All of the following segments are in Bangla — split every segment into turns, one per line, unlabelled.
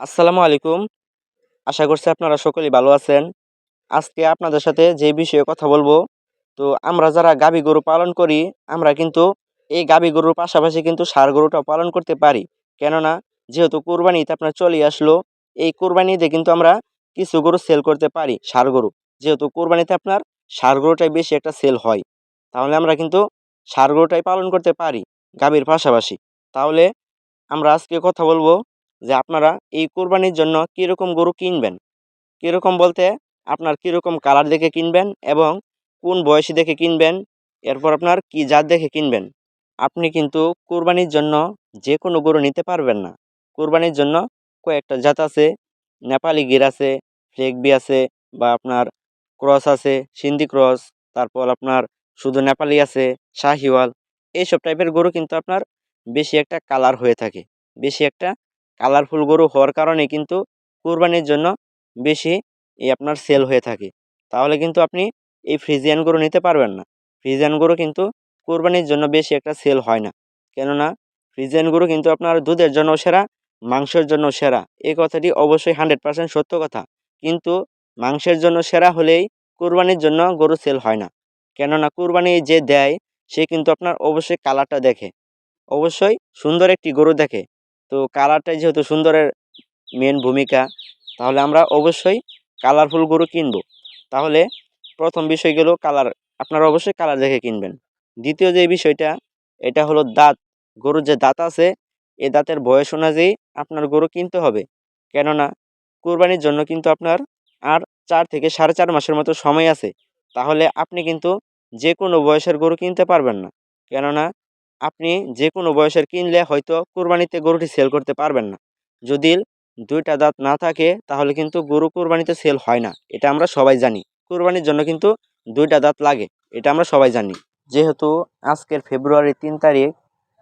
আসসালামু আলাইকুম। আশা করছি আপনারা সকলেই ভালো আছেন। আজকে আপনাদের সাথে যে বিষয়ে কথা বলব, তো আমরা যারা গাভী গরু পালন করি, আমরা কিন্তু এই গাভী গরুর পাশাপাশি কিন্তু ষাঁড় গরুটাও পালন করতে পারি। কেননা, যেহেতু কোরবানিতে আপনার চলে আসলো, এই কোরবানি কোরবানিতে কিন্তু আমরা কিছু গরু সেল করতে পারি সার গরু। যেহেতু কোরবানিতে আপনার সার গরুটাই বেশি একটা সেল হয়, তাহলে আমরা কিন্তু ষাঁড় গরুটাই পালন করতে পারি, গাভীর পাশাপাশি। তাহলে আমরা আজকে কথা বলব যে আপনারা এই কোরবানির জন্য কীরকম গরু কিনবেন? কীরকম বলতে আপনার কীরকম কালার দেখে কিনবেন এবং কোন বয়সী দেখে কিনবেন? এরপর আপনার কি জাত দেখে কিনবেন? আপনি কিন্তু কোরবানির জন্য যে কোনো গরু নিতে পারবেন না। কোরবানির জন্য কয়েকটা জাত আছে। নেপালি গির আছে, ফ্লেগবি আছে বা আপনার ক্রস আছে, সিন্ধি ক্রস, তারপর আপনার শুধু নেপালি আছে, শাহিওয়াল। এইসব টাইপের গরু কিন্তু আপনার বেশি একটা কালার হয়ে থাকে। বেশি একটা কালারফুল গরু হওয়ার কারণে কিন্তু কোরবানির জন্য বেশি এই আপনার সেল হয়ে থাকে। তাহলে কিন্তু আপনি এই ফ্রিজিয়ান গরু নিতে পারবেন না। ফ্রিজিয়ান গরু কিন্তু কোরবানির জন্য বেশি একটা সেল হয় না। কেননা ফ্রিজিয়ান গরু কিন্তু আপনার দুধের জন্য সেরা, মাংসের জন্য সেরা। এই কথাটি অবশ্যই হান্ড্রেড পার্সেন্ট সত্য কথা। কিন্তু মাংসের জন্য সেরা হলেই কোরবানির জন্য গরু সেল হয় না। কেননা কোরবানি যে দেয়, সে কিন্তু আপনার অবশ্যই কালারটা দেখে। অবশ্যই সুন্দর একটি গরু দেখে। তো কালারটাই যেহেতু সুন্দরের মেন ভূমিকা, তাহলে আমরা অবশ্যই কালারফুল গরু কিনব। তাহলে প্রথম বিষয় গেল কালার আপনারা অবশ্যই কালার দেখে কিনবেন। দ্বিতীয় যে বিষয়টা, এটা হলো দাঁত। গরুর যে দাঁত আছে, এ দাঁতের বয়স অনুযায়ী আপনার গরু কিনতে হবে। কেননা কোরবানির জন্য কিন্তু আপনার আর চার থেকে সাড়ে চার মাসের মতো সময় আছে। তাহলে আপনি কিন্তু যে কোনো বয়সের গরু কিনতে পারবেন না। কেননা আপনি যে কোনো বয়সের কিনলে হয়তো কোরবানিতে গরুটি সেল করতে পারবেন না। যদি দুইটা দাঁত না থাকে, তাহলে কিন্তু গরু কোরবানিতে সেল হয় না। এটা আমরা সবাই জানি। কোরবানির জন্য কিন্তু দুইটা দাঁত লাগে, এটা আমরা সবাই জানি। যেহেতু আজকের ফেব্রুয়ারি তিন তারিখ,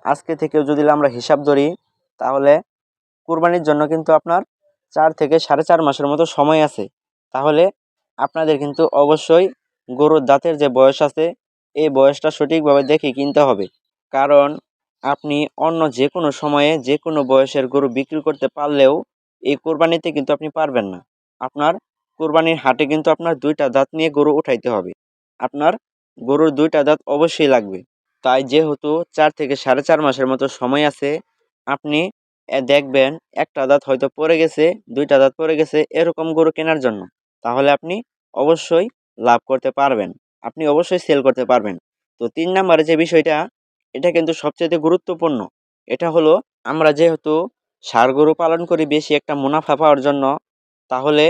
আজকে থেকেও যদি আমরা হিসাব ধরি, তাহলে কোরবানির জন্য কিন্তু আপনার চার থেকে সাড়ে চার মাসের মতো সময় আছে। তাহলে আপনাদের কিন্তু অবশ্যই গরুর দাঁতের যে বয়স আছে, এই বয়সটা সঠিকভাবে দেখে কিনতে হবে। কারণ আপনি অন্য যে কোনো সময়ে যে কোনো বয়সের গরু বিক্রি করতে পারলেও এই কোরবানিতে কিন্তু আপনি পারবেন না। আপনার কোরবানির হাটে কিন্তু আপনার দুইটা দাঁত নিয়ে গরু উঠাইতে হবে। আপনার গরুর দুইটা দাঁত অবশ্যই লাগবে। তাই যেহেতু চার থেকে সাড়ে চার মাসের মতো সময় আছে, আপনি দেখবেন একটা দাঁত হয়তো পড়ে গেছে, দুইটা দাঁত পড়ে গেছে এরকম গরু কেনার জন্য। তাহলে আপনি অবশ্যই লাভ করতে পারবেন। আপনি অবশ্যই সেল করতে পারবেন। তো তিন নম্বরে যে বিষয়টা এটা কিন্তু সবচেয়ে গুরুত্বপূর্ণ। এটা হলো, আমরা যেহেতু ষাঁড় গরু পালন করি বেশি একটা মুনাফা পাওয়ার জন্য, তাহলে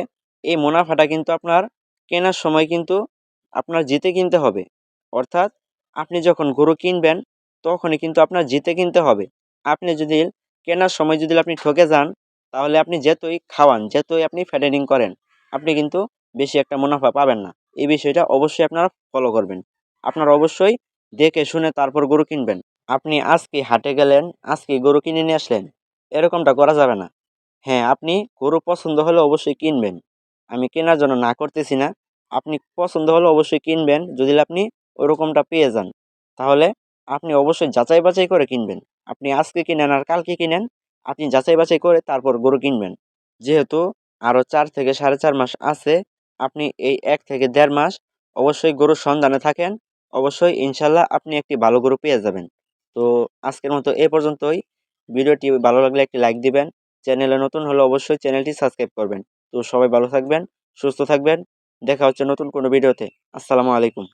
এই মুনাফাটা কিন্তু আপনার কেনার সময় কিন্তু আপনার জিতে কিনতে হবে। অর্থাৎ আপনি যখন গরু কিনবেন, তখনই কিন্তু আপনার জিতে কিনতে হবে। আপনি যদি কেনার সময় যদি আপনি ঠকে যান, তাহলে আপনি যেতই খাওয়ান, যেতই আপনি ফ্যাটেনিং করেন, আপনি কিন্তু বেশি একটা মুনাফা পাবেন না। এই বিষয়টা অবশ্যই আপনারা ফলো করবেন। আপনারা অবশ্যই দেখে শুনে তারপর গরু কিনবেন। আপনি আজকে হাটে গেলেন, আজকে গরু কিনে নিয়ে আসলেন, এরকমটা করা যাবে না। হ্যাঁ আপনি গরু পছন্দ হলে অবশ্যই কিনবেন। আমি কেনার জন্য না করতেছি না। আপনি পছন্দ হলে অবশ্যই কিনবেন, যদি আপনি ওরকমটা পেয়ে যান। তাহলে আপনি অবশ্যই যাচাই বাছাই করে কিনবেন। আপনি আজকে কিনেন আর কালকে কিনেন, আপনি যাচাই বাছাই করে তারপর গরু কিনবেন। যেহেতু আরও চার থেকে সাড়ে চার মাস আছে, আপনি এই এক থেকে দেড় মাস অবশ্যই গরুর সন্ধানে থাকেন অবশ্যই ইনশাল্লাহ আপনি একটি ভালো গরু পেয়ে যাবেন। তো আজকের মতো এ পর্যন্তই। ভিডিওটি ভালো লাগলে একটি লাইক দিবেন। চ্যানেলে নতুন হলে অবশ্যই চ্যানেলটি সাবস্ক্রাইব করবেন। তো সবাই ভালো থাকবেন, সুস্থ থাকবেন। দেখা হচ্ছে নতুন কোনো ভিডিওতে। আসসালামু আলাইকুম।